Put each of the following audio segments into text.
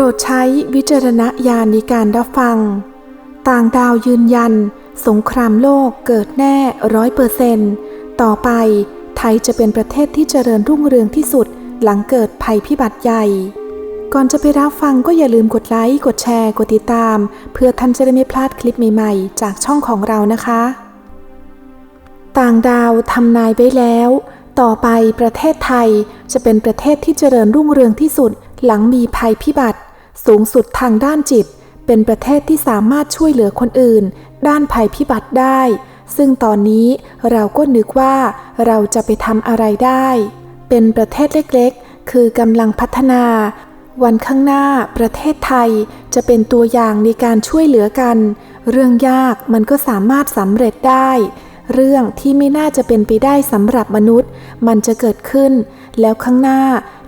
รดใช้วิจารณญาณในการรับฟัง ต่างดาวยืนยัน สงครามโลกเกิดแน่ร้อยเปอร์เซนต์ต่อไปไทยจะเป็นประเทศที่เจริญรุ่งเรืองที่สุดหลังเกิดภัยพิบัติใหญ่ ก่อนจะไปรับฟังก็อย่าลืมกดไลค์ กดแชร์ กดติดตาม เพื่อท่านจะได้ไม่พลาดคลิปใหม่ๆ จากช่องของเรานะคะ ต่างดาวทำนายไว้แล้ว ต่อไปประเทศไทยจะเป็นประเทศที่เจริญรุ่งเรืองที่สุดหลังมีภัยพิบัติ สูงสุดทางด้านจิต เป็นประเทศที่สามารถช่วยเหลือคนอื่น ด้านภัยพิบัติได้ ซึ่งตอนนี้เราก็นึกว่าเราจะไปทำอะไรได้ เป็นประเทศเล็กๆ คือกำลังพัฒนา วันข้างหน้าประเทศไทยจะเป็นตัวอย่างในการช่วยเหลือกัน เรื่องยากมันก็สามารถสำเร็จได้ เรื่องที่ไม่น่าจะเป็นไปได้สำหรับมนุษย์ มันจะเกิดขึ้น แล้วข้างหน้า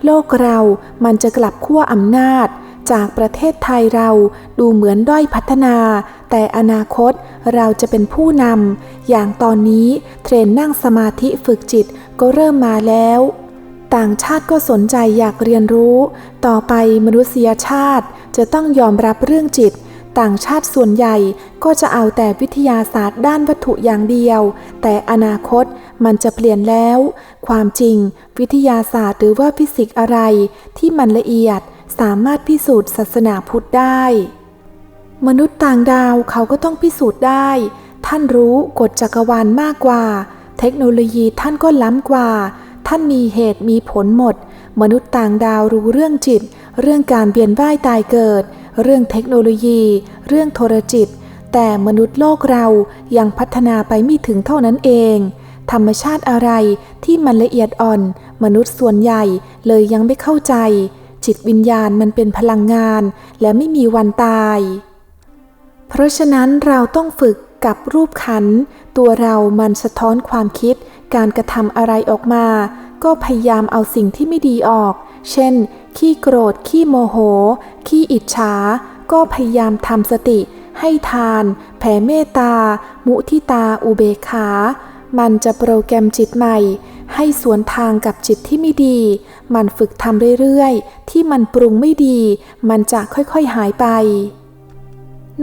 โลกเรามันจะกลับขั้วอำนาจ จากประเทศไทยเราดูเหมือนด้อยพัฒนา แต่อนาคตเราจะเป็นผู้นำอย่างตอนนี้เทรนนั่งสมาธิฝึกจิตก็เริ่มมาแล้ว ต่างชาติก็สนใจอยากเรียนรู้ ต่อไปมนุษยชาติจะต้องยอมรับเรื่องจิต ต่างชาติส่วนใหญ่ก็จะเอาแต่วิทยาศาสตร์ด้านวัตถุอย่างเดียว แต่อนาคตมันจะเปลี่ยนแล้ว ความจริง วิทยาศาสตร์หรือว่าฟิสิกส์อะไรที่มันละเอียด สามารถพิสูจน์ศาสนาพุทธได้ มนุษย์ต่างดาวเขาก็ต้องพิสูจน์ได้ ท่านรู้กฎจักรวาลมากกว่า เทคโนโลยีท่านก็ล้ำกว่า ท่านมีเหตุมีผลหมด มนุษย์ต่างดาวรู้เรื่องจิต เรื่องการเวียนว่ายตายเกิด เรื่องเทคโนโลยี เรื่องโทรจิต แต่มนุษย์โลกเรายังพัฒนาไปไม่ถึงเท่านั้นเองธรรมชาติอะไรที่มันละเอียดอ่อน มนุษย์ส่วนใหญ่เลยยังไม่เข้าใจ จิตวิญญาณมันเป็นพลังงานและไม่มีวันตาย เพราะฉะนั้นเราต้องฝึกกับรูปขัน ตัวเรามันสะท้อนความคิด การกระทำอะไรออกมา ก็พยายามเอาสิ่งที่ไม่ดีออก เช่น ขี้โกรธ ขี้โมโห ขี้อิจฉา ก็พยายามทำสติ ให้ทาน แผ่เมตตา มุทิตา อุเบกขา มันจะโปรแกรมจิตใหม่ ให้สวนทางกับจิตที่ไม่ดี มันฝึกทำเรื่อยๆ ที่มันปรุงไม่ดี มันจะค่อยๆหายไป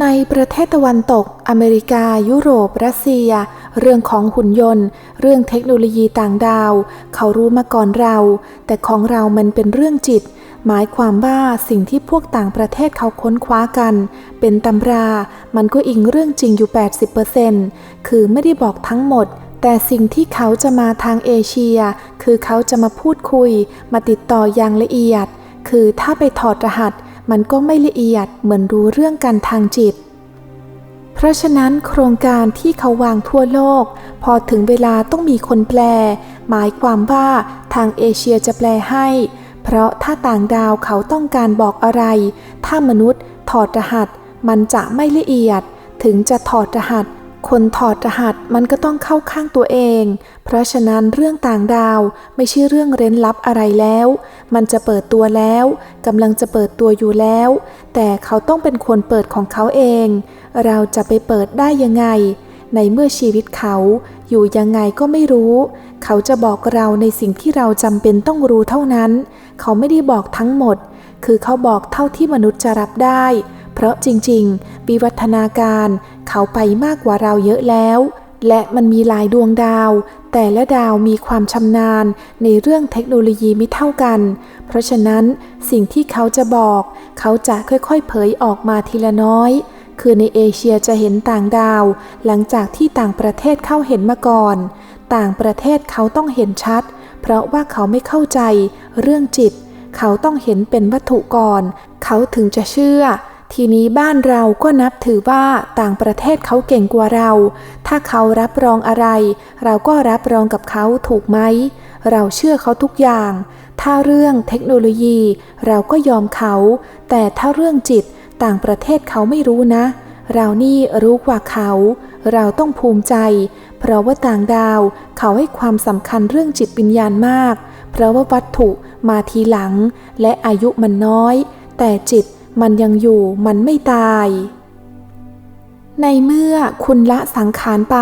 ในประเทศตะวันตก อเมริกา ยุโรป รัสเซีย เรื่องของหุ่นยนต์ เรื่องเทคโนโลยีต่างดาว เขารู้มาก่อนเรา แต่ของเรามันเป็นเรื่องจิต หมายความว่าสิ่งที่พวกต่างประเทศเขาค้นคว้ากัน เป็นตำรา มันก็อิงเรื่องจริงอยู่ 80%คือไม่ได้บอกทั้งหมด แต่สิ่งที่เขาจะมาทางเอเชีย คือเขาจะมาพูดคุย มาติดต่ออย่างละเอียด คือถ้าไปถอดรหัส มันก็ไม่ละเอียดเหมือนรู้เรื่องกันทางจิต เพราะฉะนั้นโครงการที่เขาวางทั่วโลก พอถึงเวลาต้องมีคนแปล หมายความว่าทางเอเชียจะแปลให้ เพราะถ้าต่างดาวเขาต้องการบอกอะไร ถ้ามนุษย์ถอดรหัส มันจะไม่ละเอียด ถึงจะถอดรหัส คนถอดรหัสมันก็ต้องเข้าข้างตัวเอง เพราะฉะนั้นเรื่องต่างดาวไม่ใช่เรื่องเร้นลับอะไรแล้ว มันจะเปิดตัวแล้วกำลังจะเปิดตัวอยู่แล้ว แต่เขาต้องเป็นคนเปิดของเขาเอง เราจะไปเปิดได้ยังไง ในเมื่อชีวิตเขาอยู่ยังไงก็ไม่รู้ เขาจะบอกเราในสิ่งที่เราจำเป็นต้องรู้เท่านั้น เขาไม่ได้บอกทั้งหมด คือเขาบอกเท่าที่มนุษย์จะรับได้ เพราะจริงๆ วิวัฒนาการเขาไปมากกว่าเราเยอะแล้ว และมันมีหลายดวงดาว แต่ละดาวมีความชำนาญในเรื่องเทคโนโลยีไม่เท่ากัน เพราะฉะนั้นสิ่งที่เขาจะบอก เขาจะค่อยๆ เผยออกมาทีละน้อย คือในเอเชียจะเห็นต่างดาว หลังจากที่ต่างประเทศเข้าเห็นมาก่อน ต่างประเทศเขาต้องเห็นชัด เพราะว่าเขาไม่เข้าใจเรื่องจิต เขาต้องเห็นเป็นวัตถุก่อน เขาถึงจะเชื่อ ทีนี้บ้านเราก็นับถือว่าต่างประเทศเขาเก่งกว่าเรา ถ้าเขารับรองอะไร เราก็รับรองกับเขาถูกไหม เราเชื่อเขาทุกอย่าง ถ้าเรื่องเทคโนโลยีเราก็ยอมเขา แต่ถ้าเรื่องจิตต่างประเทศเขาไม่รู้นะ เรานี่รู้กว่าเขา เราต้องภูมิใจ เพราะว่าต่างดาวเขาให้ความสำคัญเรื่องจิตวิญญาณมาก เพราะว่าวัตถุมาทีหลัง และอายุมันน้อย แต่จิต มันยังอยู่มันไม่ตาย ในเมื่อคุณละสังขารไป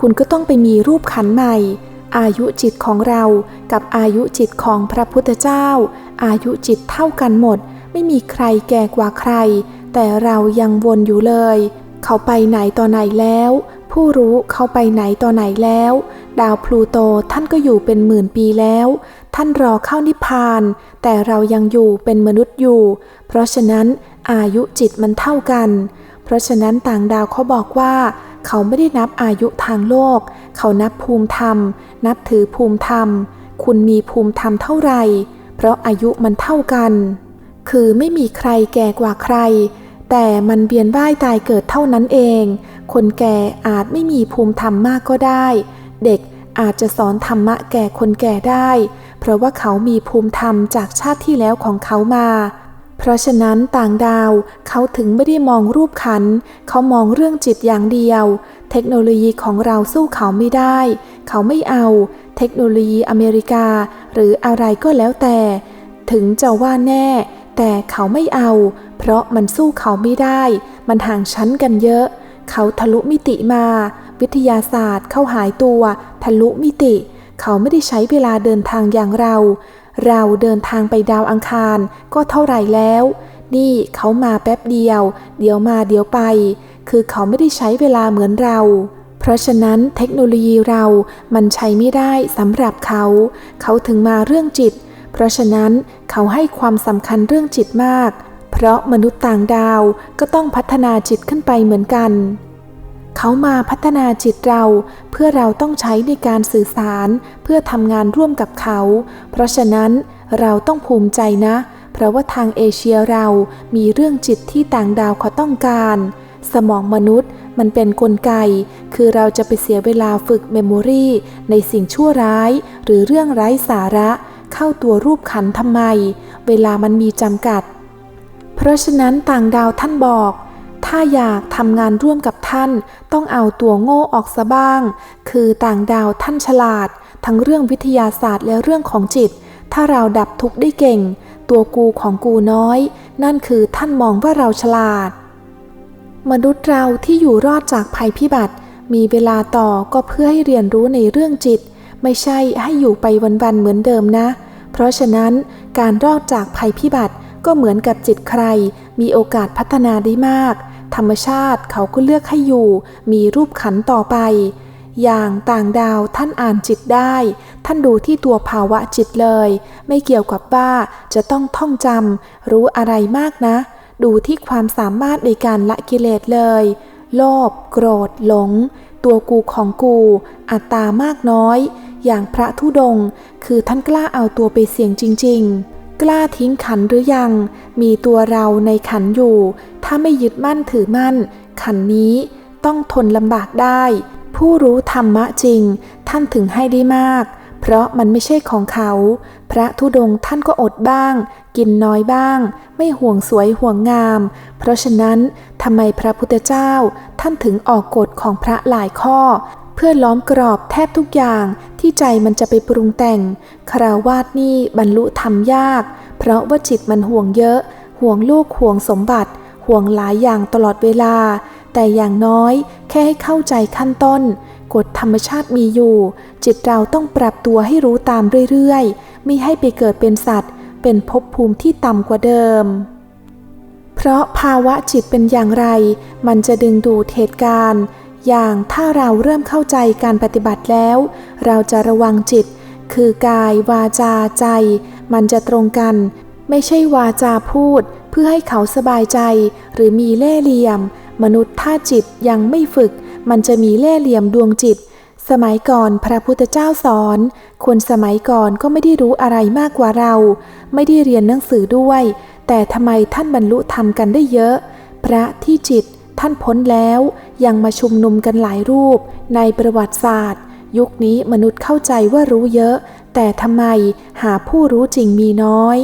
คุณก็ต้องไปมีรูปขันใหม่ อายุจิตของเรากับอายุจิตของพระพุทธเจ้า อายุจิตเท่ากันหมด ไม่มีใครแก่กว่าใคร แต่เรายังวนอยู่เลย เขาไปไหนต่อไหนแล้ว ผู้รู้เขาไปไหนต่อไหนแล้ว ดาวพลูโตท่านก็อยู่เป็นหมื่นปีแล้ว ท่านรอเข้านิพพาน แต่เรายังอยู่เป็นมนุษย์อยู่ เพราะฉะนั้นอายุจิตมันเท่ากัน เพราะฉะนั้นต่างดาวเขาบอกว่า เขาไม่ได้นับอายุทางโลก เขานับภูมิธรรม นับถือภูมิธรรม คุณมีภูมิธรรมเท่าไหร่ เพราะอายุมันเท่ากัน คือไม่มีใครแก่กว่าใคร แต่มันเบียนว่ายตายเกิดเท่านั้นเอง คนแก่อาจไม่มีภูมิธรรมมากก็ได้เด็ก อาจจะสอนธรรมะแก่คนแก่ได้ เพราะว่าเขามีภูมิธรรมจากชาติที่แล้วของเขามา เพราะฉะนั้นต่างดาวเขาถึงไม่ได้มองรูปขัน เขามองเรื่องจิตอย่างเดียว เทคโนโลยีของเราสู้เขาไม่ได้ เขาไม่เอา เทคโนโลยีอเมริกา หรืออะไรก็แล้วแต่ ถึงจะว่าแน่ แต่เขาไม่เอา เพราะมันสู้เขาไม่ได้ มันห่างชั้นกันเยอะ เขาทะลุมิติมา วิทยาศาสตร์เข้าหายตัวทะลุมิติ เขาไม่ได้ใช้เวลาเดินทางอย่างเรา เราเดินทางไปดาวอังคารก็เท่าไหร่แล้ว นี่เขามาแป๊บเดียว เดี๋ยวมาเดี๋ยวไป คือเขาไม่ได้ใช้เวลาเหมือนเราเพราะฉะนั้นเทคโนโลยีเรามันใช้ไม่ได้สำหรับเขา เขาถึงมาเรื่องจิต เพราะฉะนั้นเขาให้ความสำคัญเรื่องจิตมาก เพราะมนุษย์ต่างดาวก็ต้องพัฒนาจิตขึ้นไปเหมือนกัน เขามาพัฒนาจิตเราเพื่อเราต้องใช้ในการสื่อสาร เพื่อทำงานร่วมกับเขา เพราะฉะนั้นเราต้องภูมิใจนะ เพราะว่าทางเอเชียเรามีเรื่องจิตที่ต่างดาวเขาต้องการ สมองมนุษย์มันเป็นนกลไก คือเราจะไปเสียเวลาฝึกเมมโมรีในสิ่งชั่วร้าย หรือเรื่องไร้สาระ เข้าตัวรูปขันทำไม เวลามันมีจำกัด เพราะฉะนั้นต่างดาวท่านบอก ถ้าอยากทำงานร่วมกับท่านต้องเอาตัวโง่ออกซะบ้าง คือต่างดาวท่านฉลาด ทั้งเรื่องวิทยาศาสตร์และเรื่องของจิต ถ้าเราดับทุกข์ได้เก่ง ตัวกูของกูน้อย นั่นคือท่านมองว่าเราฉลาด มนุษย์เราที่อยู่รอดจากภัยพิบัติ มีเวลาต่อก็เพื่อให้เรียนรู้ในเรื่องจิต ไม่ใช่ให้อยู่ไปวันๆเหมือนเดิมนะ เพราะฉะนั้นการรอดจากภัยพิบัติก็เหมือนกับจิตใคร มีโอกาสพัฒนาได้มาก ธรรมชาติเขาก็เลือกให้อยู่ มีรูปขันต่อไป อย่างต่างดาวท่านอ่านจิตได้ ท่านดูที่ตัวภาวะจิตเลย ไม่เกี่ยวกับว่าจะต้องท่องจำรู้อะไรมากนะ ดูที่ความสามารถในการละกิเลสเลย โลภโกรธหลง ตัวกูของกู อัตตามากน้อย อย่างพระธุดงค์คือท่านกล้าเอาตัวไปเสี่ยงจริง ๆ กล้าทิ้งขันหรือยัง มีตัวเราในขันอยู่ ถ้าไม่ยึดมั่นถือมั่น ขันนี้ต้องทนลำบากได้ ผู้รู้ธรรมะจริง ท่านถึงให้ได้มาก เพราะมันไม่ใช่ของเขา พระธุดงค์ท่านก็อดบ้าง กินน้อยบ้าง ไม่ห่วงสวยห่วงงาม เพราะฉะนั้นทำไมพระพุทธเจ้าท่านถึงออกกฎของพระหลายข้อ เพื่อล้อมกรอบแทบทุกอย่างที่ใจมันจะไปปรุงแต่งคราวาสนี่บรรลุธรรมยาก เพราะว่าจิตมันห่วงเยอะ ห่วงลูกห่วงสมบัติ ห่วงหลายอย่างตลอดเวลา แต่อย่างน้อยแค่ให้เข้าใจขั้นต้น กฎธรรมชาติมีอยู่ จิตเราต้องปรับตัวให้รู้ตามเรื่อยๆ ไม่ให้ไปเกิดเป็นสัตว์ เป็นภพภูมิที่ต่ำกว่าเดิมเพราะภาวะจิตเป็นอย่างไร มันจะดึงดูดเหตุการณ์ อย่างถ้าเราเริ่มเข้าใจการปฏิบัติแล้ว เราจะระวังจิต คือกายวาจาใจ มันจะตรงกัน ไม่ใช่วาจาพูด เพื่อให้เขาสบายใจ หรือมีเล่ห์เหลี่ยม มนุษย์ถ้าจิตยังไม่ฝึก มันจะมีเล่ห์เหลี่ยมดวงจิต สมัยก่อนพระพุทธเจ้าสอน คนสมัยก่อนก็ไม่ได้รู้อะไรมากกว่าเรา ไม่ได้เรียนหนังสือด้วย แต่ทำไมท่านบรรลุธรรมกันได้เยอะ พระที่จิต ท่านพ้นแล้วยังมาชุมนุมกันหลายรูปในประวัติศาสตร์ ยุคนี้มนุษย์เข้าใจว่ารู้เยอะ แต่ทำไมหาผู้รู้จริงมีน้อย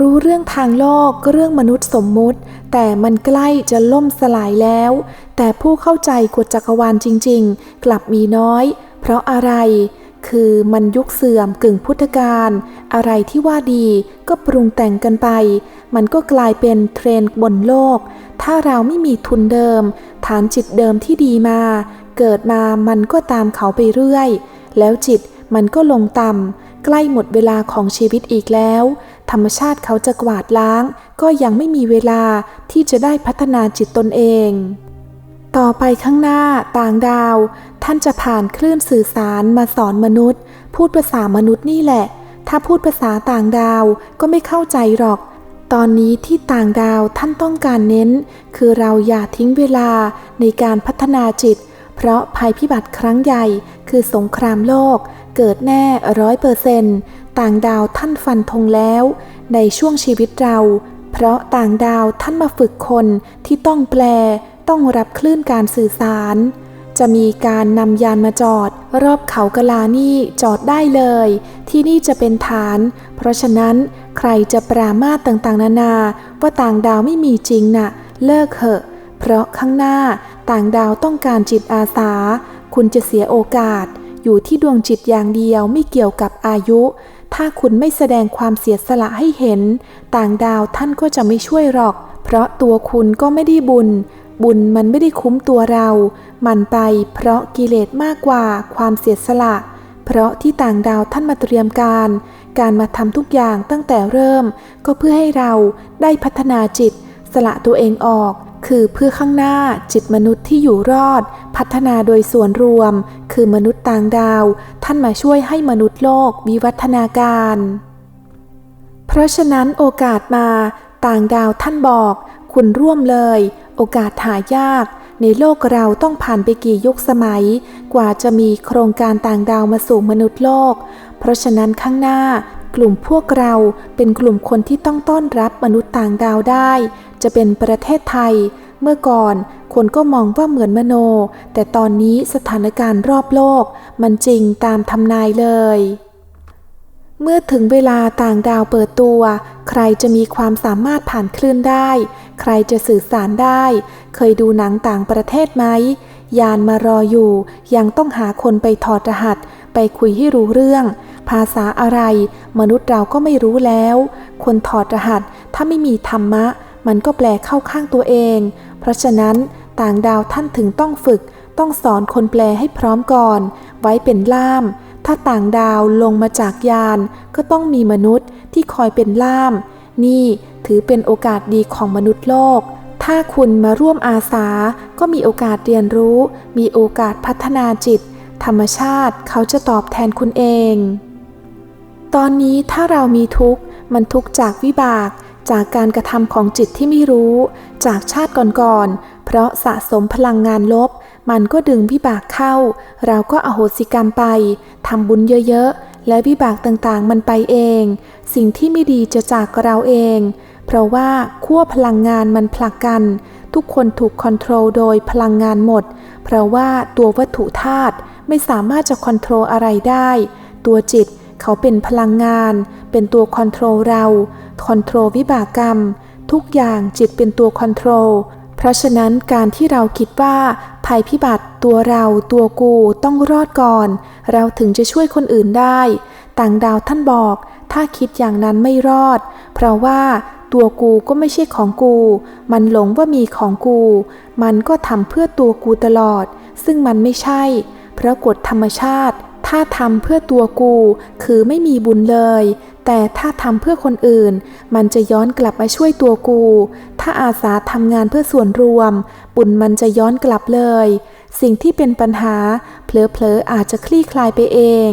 รู้เรื่องทางโลกก็เรื่องมนุษย์สมมุติ แต่มันใกล้จะล่มสลายแล้ว แต่ผู้เข้าใจกฎจักรวาลจริง ๆ กลับมีน้อย เพราะอะไร คือมันยุคเสื่อมกึ่งพุทธกาลอะไรที่ว่าดีก็ปรุงแต่งกันไป มันก็กลายเป็นเทรนด์บนโลก ถ้าเราไม่มีทุนเดิม ฐานจิตเดิมที่ดีมา เกิดมามันก็ตามเขาไปเรื่อย แล้วจิตมันก็ลงต่ำใกล้หมดเวลาของชีวิตอีกแล้ว ธรรมชาติเขาจะกวาดล้าง ก็ยังไม่มีเวลาที่จะได้พัฒนาจิตตนเอง ต่อไปข้างหน้าต่างดาว ท่านจะผ่านคลื่นสื่อสารมาสอนมนุษย์ พูดภาษามนุษย์นี่แหละ ถ้าพูดภาษาต่างดาวก็ไม่เข้าใจหรอก ตอนนี้ที่ต่างดาวท่านต้องการเน้น คือเราอย่าทิ้งเวลาในการพัฒนาจิต เพราะภัยพิบัติครั้งใหญ่ คือสงครามโลก เกิดแน่ร้อยเปอร์เซนต์ต่างดาวท่านฟันธงแล้ว ในช่วงชีวิตเรา เพราะต่างดาวท่านมาฝึกคนที่ต้องแปล ต้องรับคลื่นการสื่อสาร จะมีการนำยานมาจอด รอบเขากะลานี่จอดได้เลย ที่นี่จะเป็นฐาน เพราะฉะนั้นใครจะปรามาสต่างๆ นานา ว่าต่างดาวไม่มีจริงน่ะ เลิกเหอะ เพราะข้างหน้าต่างดาวต้องการจิตอาสา คุณจะเสียโอกาส อยู่ที่ดวงจิตอย่างเดียวไม่เกี่ยวกับอายุ ถ้าคุณไม่แสดงความเสียสละให้เห็น ต่างดาวท่านก็จะไม่ช่วยหรอก เพราะตัวคุณก็ไม่ได้บุญ บุญมันไม่ได้คุ้มตัวเรา มันไปเพราะกิเลสมากกว่าความเสียสละ เพราะที่ต่างดาวท่านมาเตรียมการ การมาทำทุกอย่างตั้งแต่เริ่ม ก็เพื่อให้เราได้พัฒนาจิต สละตัวเองออก คือเพื่อข้างหน้าจิตมนุษย์ที่อยู่รอด พัฒนาโดยส่วนรวม คือมนุษย์ต่างดาว ท่านมาช่วยให้มนุษย์โลกวิวัฒนาการ เพราะฉะนั้นโอกาสมา ต่างดาวท่านบอก คุณร่วมเลย โอกาสหายาก ในโลกเราต้องผ่านไปกี่ยุคสมัย กว่าจะมีโครงการต่างดาวมาสู่มนุษย์โลก เพราะฉะนั้นข้างหน้ากลุ่มพวกเราเป็นกลุ่มคนที่ต้องต้อนรับมนุษย์ต่างดาวได้ จะเป็นประเทศไทย เมื่อก่อนคนก็มองว่าเหมือนมโน แต่ตอนนี้สถานการณ์รอบโลก มันจริงตามทำนายเลย เมื่อถึงเวลาต่างดาวเปิดตัว ใครจะมีความสามารถผ่านคลื่นได้ ใครจะสื่อสารได้ เคยดูหนังต่างประเทศไหม ยานมารออยู่ ยังต้องหาคนไปถอดรหัส ไปคุยให้รู้เรื่อง ภาษาอะไร มนุษย์เราก็ไม่รู้แล้ว คนถอดรหัส ถ้าไม่มีธรรมะ มันก็แปลเข้าข้างตัวเอง เพราะฉะนั้นต่างดาวท่านถึงต้องฝึก ต้องสอนคนแปลให้พร้อมก่อน ไว้เป็นล่าม ถ้าต่างดาวลงมาจากยานก็ต้องมีมนุษย์ที่คอยเป็นล่าม นี่ถือเป็นโอกาสดีของมนุษย์โลก ถ้าคุณมาร่วมอาสาก็มีโอกาสเรียนรู้ มีโอกาสพัฒนาจิต ธรรมชาติเขาจะตอบแทนคุณเอง ตอนนี้ถ้าเรามีทุกข์ มันทุกข์จากวิบาก จากการกระทำของจิตที่ไม่รู้ จากชาติก่อนๆ เพราะสะสมพลังงานลบ มันก็ดึงวิบากเข้า เราก็อโหสิกรรมไปทำบุญเยอะๆ และวิบากต่างๆมันไปเอง สิ่งที่ไม่ดีจะจากเราเอง เพราะว่าขั้วพลังงานมันผลักกัน ทุกคนถูกคอนโทรลโดยพลังงานหมด เพราะว่าตัววัตถุธาตุไม่สามารถจะคอนโทรลอะไรได้ ตัวจิตเขาเป็นพลังงาน เป็นตัวคอนโทรลเรา คอนโทรลวิบากกรรม ทุกอย่างจิตเป็นตัวคอนโทรล เพราะฉะนั้นการที่เราคิดว่า ภัยพิบัติตัวเราตัวกูต้องรอดก่อน เราถึงจะช่วยคนอื่นได้ ต่างดาวท่านบอก ถ้าคิดอย่างนั้นไม่รอด เพราะว่าตัวกูก็ไม่ใช่ของกู มันหลงว่ามีของกู มันก็ทำเพื่อตัวกูตลอด ซึ่งมันไม่ใช่ เพราะกฎธรรมชาติ ถ้าทำเพื่อตัวกู คือไม่มีบุญเลย แต่ถ้าทำเพื่อคนอื่น มันจะย้อนกลับมาช่วยตัวกู ถ้าอาสาทำงานเพื่อส่วนรวม บุญมันจะย้อนกลับเลย สิ่งที่เป็นปัญหา เผลอๆอาจจะคลี่คลายไปเอง